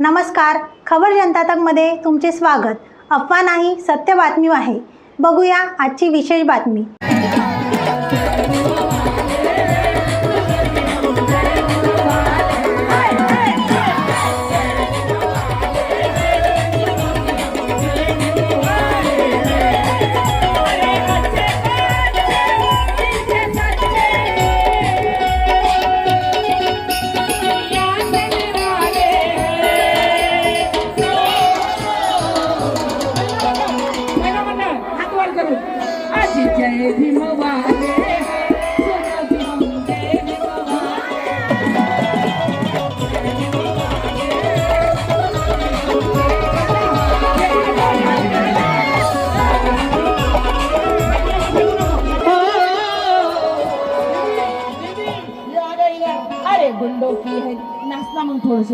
नमस्कार. खबर जनता तकमध्ये तुमचे स्वागत. अफवा नाही सत्य बातमी आहे. बघूया आजची विशेष बातमी. जय भीम अरे गुंडो की है नाचना मग थोडस.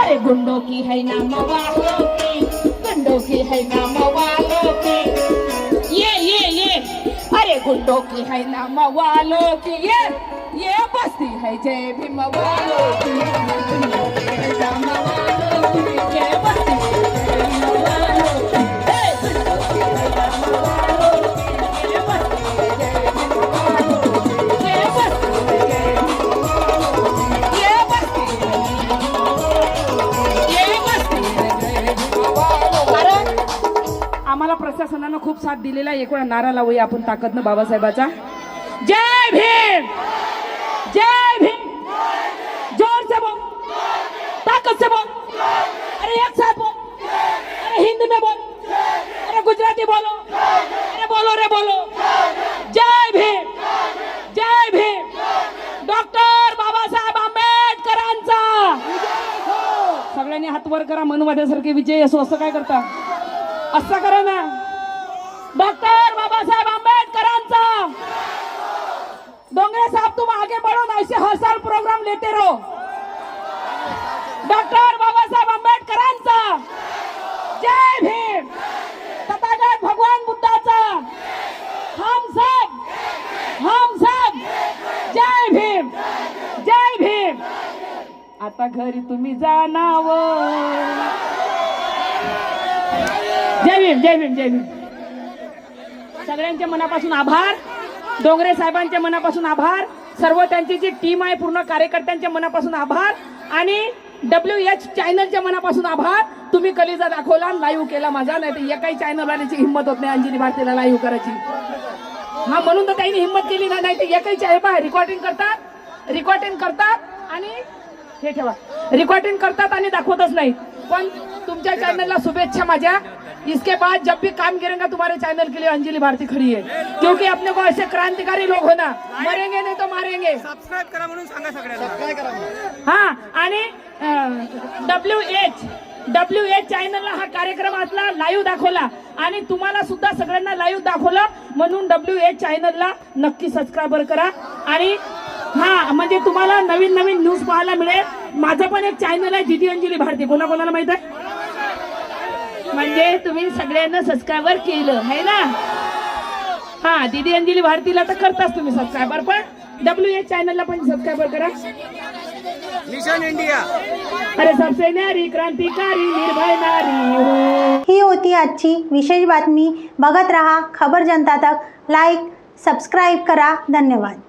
अरे गुंडो की है नाम की गुंडो की है नाम गुंडो की है ना मवालों की ये ये बस्ती है जय भी मवालों की। प्रशासनानं खूप साथ दिलेला आहे. एक वेळा नारा लावूया आपण ताकदनं बाबासाहेबाचा. जय भीम! जय भीम! जोर से बोल! ताकत से बोल! अरे एक साथ बोल! अरे हिंदी में बोल! अरे गुजराती बोलो! अरे बोलो रे बोलो! जय भीम! जय भीम! डॉक्टर बाबासाहेब आंबेडकरांचा! सगळ्यांनी हात वर करा मनवाद्यासारखे विजय असो असं काय करता? असं करा ना डॉक्टर बाबासाहेब आंबेडकरांचा डोंगरे साहब तुम आगे ऐसे हर साल प्रोग्राम लेते रहो। डॉक्टर बाबासाहेब आंबेडकरांचा। जय भीम। तथागत भगवान बुद्धाचा। हम सब। हम सब। जय भीम। जय भीम। आता घरी तुम्ही जाणाव। जय भीम जय भीम जय भीम. सगळ्यांच्या मनापासून आभार. डोंगरे साहेबांच्या मनापासून आभार. सर्व त्यांची जी टीम आहे पूर्ण कार्यकर्त्यांच्या मनापासून आभार आणि डब्ल्यू एच चॅनलच्या मनापासून आभार. तुम्ही कलिजा दाखवला लाईव्ह केला माझा नाही तर एकाही चॅनल आल्याची हिंमत होत नाही अंजली भारतीला लाईव्ह करायची. हा म्हणून तर त्यांनी हिंमत केली ना नाही तर एकही चॅनल रेकॉर्डिंग करतात रेकॉर्डिंग करतात आणि हे ठेवा. रिकॉर्डिंग करतात आणि दाखवतच नाही. पण तुमच्या चॅनलला शुभेच्छा माझ्या. इसके बाद जब भी काम गिरेगा तुम्हारे चैनल के लिए अंजलि भारती खड़ी है। क्योंकि अपने को ऐसे क्रांतिकारी लोग होना मरेंगे नहीं तो मारेंगे। सबस्क्राईब करा म्हणून सांगा सगळ्यांना. हा आणि डब्ल्यू एच डब्ल्यू एच चॅनलला हा कार्यक्रम असला लाईव्ह दाखवला. आणि तुम्हाला सुद्धा सगळ्यांना लाईव्ह दाखवलं म्हणून डब्ल्यू एच चॅनलला नक्की सबस्क्राईबर करा. आणि हा म्हणजे तुम्हाला नवीन नवीन न्यूज पाहायला मिळेल. माझं पण एक चॅनल आहे दिदी अंजली भारती. कोणा कोणाला माहीत आहे? म्हणजे तुम्ही सगळ्यांना सबस्क्रायबर केलं है ना? हा दिदी अंजली भारतीला तर करताच तुम्ही सबस्क्रायबर पण डब्ल्यू एच चॅनलला पण सबस्क्रायबर करा. निशान इंडिया अरे सबसे न्यारी क्रांतिकारी निर्भय नारी हो। ही होती आजची विशेष बातमी. बघत रहा खबर जनता तक. लाईक सबस्क्राईब करा. धन्यवाद.